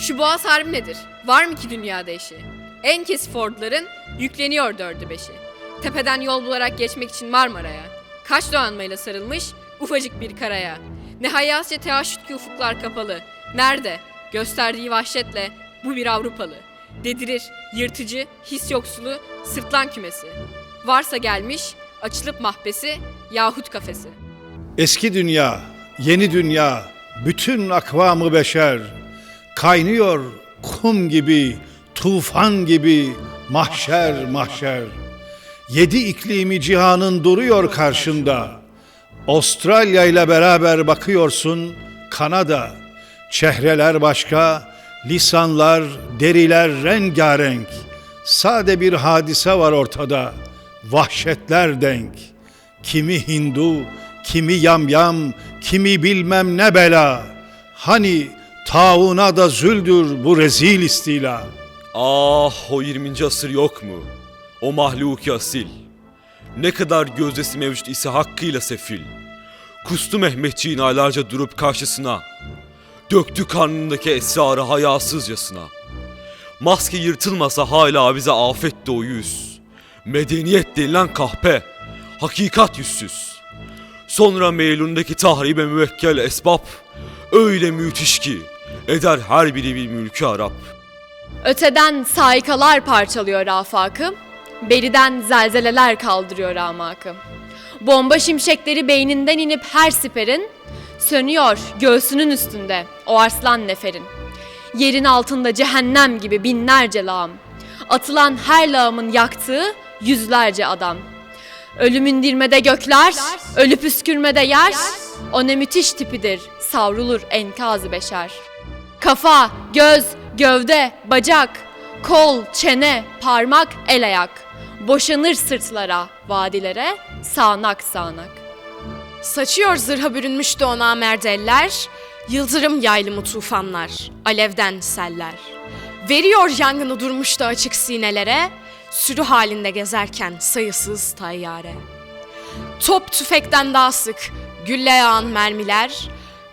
Şu boğaz harbi nedir? Var mı ki dünyada eşi? En kesif orduların yükleniyor dördü beşi. Tepeden yol bularak geçmek için Marmara'ya. Kaç donanmayla sarılmış ufacık bir karaya. Ne hayasya teaşüt ki ufuklar kapalı. Nerede? Gösterdiği vahşetle bu bir Avrupalı. Dedirir, yırtıcı, his yoksulu, sırtlan kümesi. Varsa gelmiş, açılıp mahbesi yahut kafesi. Eski dünya, yeni dünya, bütün akvamı beşer kaynıyor kum gibi, tufan gibi, mahşer mahşer. Yedi iklimi cihanın duruyor karşında. Avustralya ile beraber bakıyorsun Kanada. Çehreler başka, lisanlar, deriler rengarenk. Sade bir hadise var ortada. Vahşetler denk. Kimi Hindu, kimi yamyam, kimi bilmem ne bela. Hani tauna da züldür bu rezil istila. Ah o 20. asır yok mu? O mahluki asil. Ne kadar gözdesi mevcut ise hakkıyla sefil. Kustu Mehmetçiğin aylarca durup karşısına. Döktü karnındaki esrarı hayasızcasına. Maske yırtılmasa hala bize afet o yüz. Medeniyet denilen kahpe. Hakikat yüzsüz. Sonra meylundaki tahribe müvekkel esbab. Öyle müthiş ki eder her biri bir mülkü Arap. Öteden saikalar parçalıyor afakı, beriden zelzeleler kaldırıyor amakı. Bomba şimşekleri beyninden inip her siperin, sönüyor göğsünün üstünde o arslan neferin. Yerin altında cehennem gibi binlerce lağım, atılan her lağımın yaktığı yüzlerce adam. Ölümün dirmede gökler, ölü püskürmede yer, o ne müthiş tipidir, savrulur enkazı beşer. Kafa, göz, gövde, bacak, kol, çene, parmak, el ayak. Boşanır sırtlara, vadilere, sağanak sağanak. Saçıyor zırha bürünmüştü ona merdeller, yıldırım yaylımı tufanlar, alevden seller. Veriyor yangını durmuştu açık sinelere, sürü halinde gezerken sayısız tayyare. Top tüfekten daha sık, gülle yağan mermiler,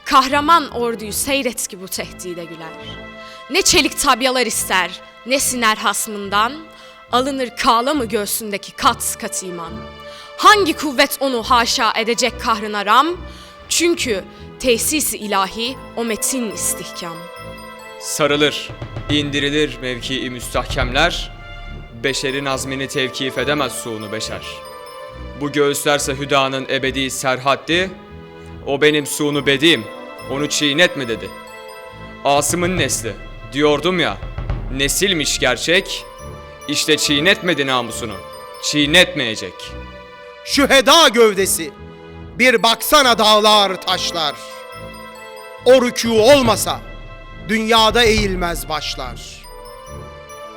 kahraman orduyu seyret ki bu tehdide güler. Ne çelik tabyalar ister, ne siner hasmından, alınır kağla mı göğsündeki kat kat iman. Hangi kuvvet onu haşa edecek kahrına ram? Çünkü tesisi ilahi o metin istihkam. Sarılır, indirilir mevkii müstahkemler, beşerin azmini tevkif edemez suunu beşer. Bu göğüslerse hüdanın ebedi serhaddi, o benim suunu bedim, onu çiğnetme dedi. Asım'ın nesli, diyordum ya, nesilmiş gerçek, işte çiğnetmedi namusunu, çiğnetmeyecek. Şüheda gövdesi. Bir baksana dağlar taşlar. O rükû olmasa dünyada eğilmez başlar.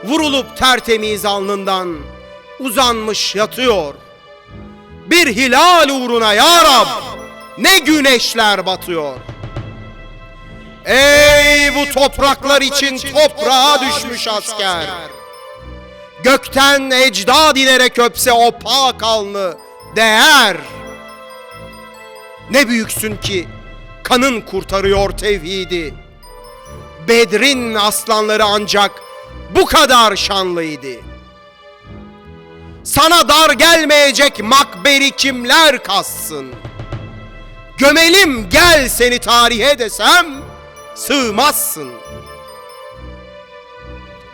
Vurulup tertemiz alnından uzanmış yatıyor. Bir hilal uğruna ya Rab ne güneşler batıyor. Ey bu topraklar için toprağa düşmüş asker. Gökten ecdad inerek öpse o pak alnı değer. Ne büyüksün ki kanın kurtarıyor tevhidi. Bedrin aslanları ancak bu kadar şanlıydı. Sana dar gelmeyecek makberi kimler kassın? Gömelim gel seni tarihe desem sığmazsın.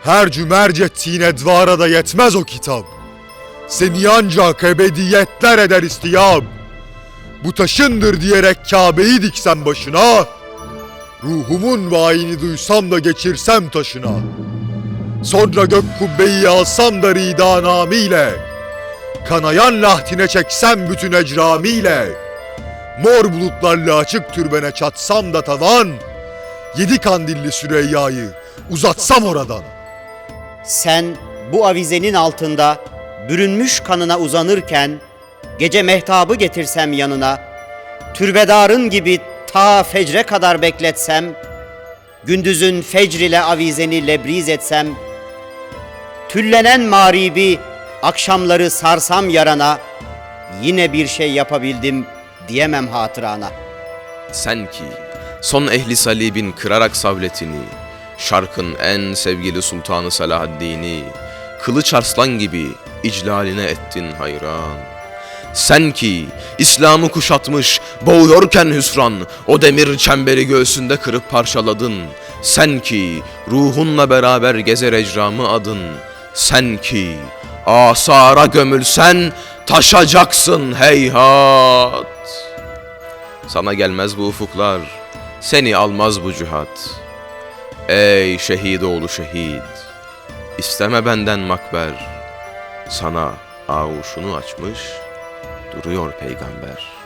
Her cümercettiğin edvara da yetmez o kitap. Seni ancak ebediyetler eder istiyam. Bu taşındır diyerek Kabe'yi diksem başına. Ruhumun vayini duysam da geçirsem taşına. Sonra gök kubbeyi alsam da rida namiyle. Kanayan lahtine çeksem bütün ecramiyle. Mor bulutlarla açık türbene çatsam da tavan. Yedi kandilli Süreyya'yı uzatsam oradan. Sen bu avizenin altında bürünmüş kanına uzanırken gece mehtabı getirsem yanına türbedarın gibi ta fecre kadar bekletsem gündüzün fecr ile avizeni lebriz etsem tüllenen mağribi akşamları sarsam yarana yine bir şey yapabildim diyemem hatırana. Sen ki son ehli salibin kırarak savletini, Şarkın en sevgili sultanı Selahaddin'i Kılıç arslan gibi iclaline ettin hayran. Sen ki İslam'ı kuşatmış boğuyorken hüsran O demir çemberi göğsünde kırıp parçaladın. Sen ki ruhunla beraber gezer ecramı adın. Sen ki asara gömülsen taşacaksın heyhat. Sana gelmez bu ufuklar Seni almaz bu cihat. Ey şehit oğlu şehit İsteme benden makber. Sana avuşunu açmış Duruyor peygamber